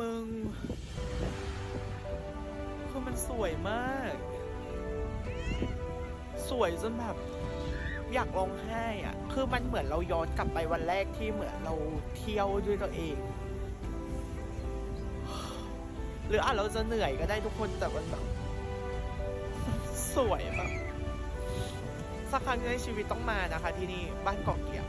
มึง คือมันสวยมาก สวยจนแบบ อยากร้องไห้อะคือมันเหมือนเราย้อนกลับไปวันแรกที่เหมือนเราเที่ยวด้วยตัวเอง หรืออาจเราจะเหนื่อยก็ได้ทุกคนแต่มันแบบสวยแบบสักครั้งในชีวิตต้องมานะคะที่นี่บ้านเกาะเกีย